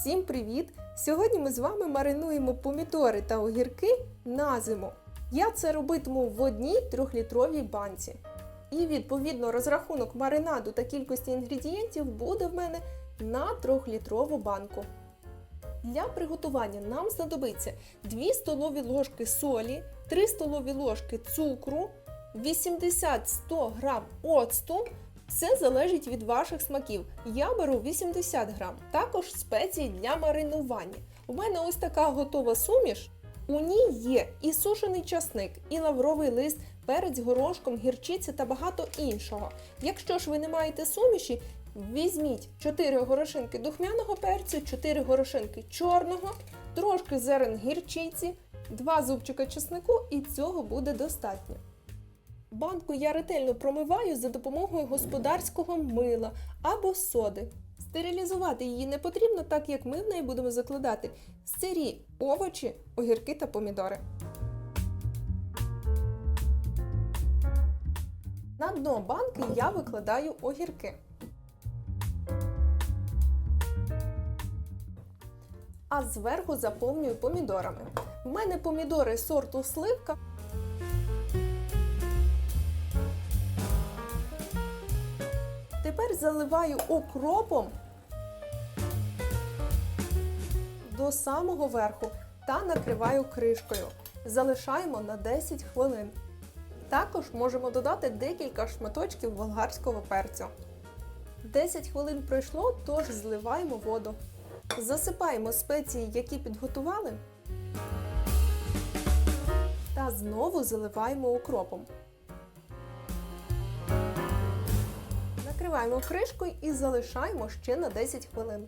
Всім привіт! Сьогодні ми з вами маринуємо помідори та огірки на зиму. Я це робитиму в одній трьохлітровій банці. І відповідно розрахунок маринаду та кількості інгредієнтів буде в мене на трьохлітрову банку. Для приготування нам знадобиться 2 столові ложки солі, 3 столові ложки цукру, 80-100 грам оцту. Все залежить від ваших смаків. Я беру 80 грам. Також спеції для маринування. У мене ось така готова суміш. У ній є і сушений часник, і лавровий лист, перець горошком, гірчиця та багато іншого. Якщо ж ви не маєте суміші, візьміть 4 горошинки духмяного перцю, 4 горошинки чорного, трошки зерен гірчиці, 2 зубчика чеснику і цього буде достатньо. Банку я ретельно промиваю за допомогою господарського мила або соди. Стерилізувати її не потрібно, так як ми в неї будемо закладати сирі овочі, огірки та помідори. На дно банки я викладаю огірки. А зверху заповнюю помідорами. У мене помідори сорту сливка. Заливаю окропом до самого верху та накриваю кришкою. Залишаємо на 10 хвилин. Також можемо додати декілька шматочків болгарського перцю. 10 хвилин пройшло, тож зливаємо воду. Засипаємо спеції, які підготували. Та знову заливаємо укропом. Накриваємо кришкою і залишаємо ще на 10 хвилин.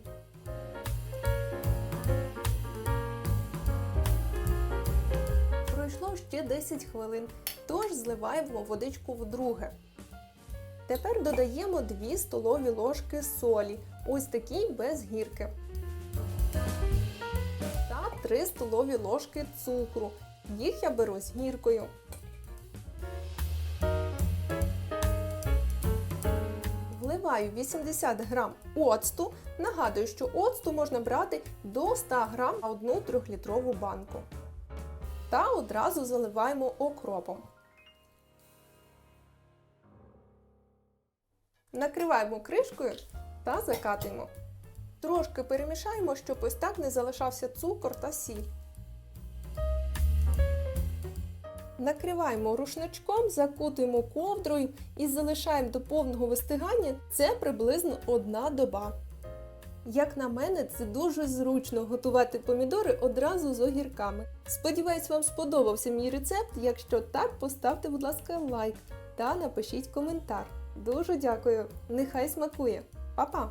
Пройшло ще 10 хвилин, тож зливаємо водичку вдруге. Тепер додаємо 2 столові ложки солі, ось такій без гірки. Та 3 столові ложки цукру. Їх я беру з гіркою. Вливаю 80 грам оцту. Нагадую, що оцту можна брати до 100 грам на одну 3-літрову банку. Та одразу заливаємо окропом. Накриваємо кришкою та закатуємо. Трошки перемішаємо, щоб ось так не залишався цукор та сіль. Накриваємо рушничком, закутуємо ковдрою і залишаємо до повного вистигання. Це приблизно одна доба. Як на мене, це дуже зручно готувати помідори одразу з огірками. Сподіваюсь, вам сподобався мій рецепт. Якщо так, поставте, будь ласка, лайк та напишіть коментар. Дуже дякую! Нехай смакує! Па-па!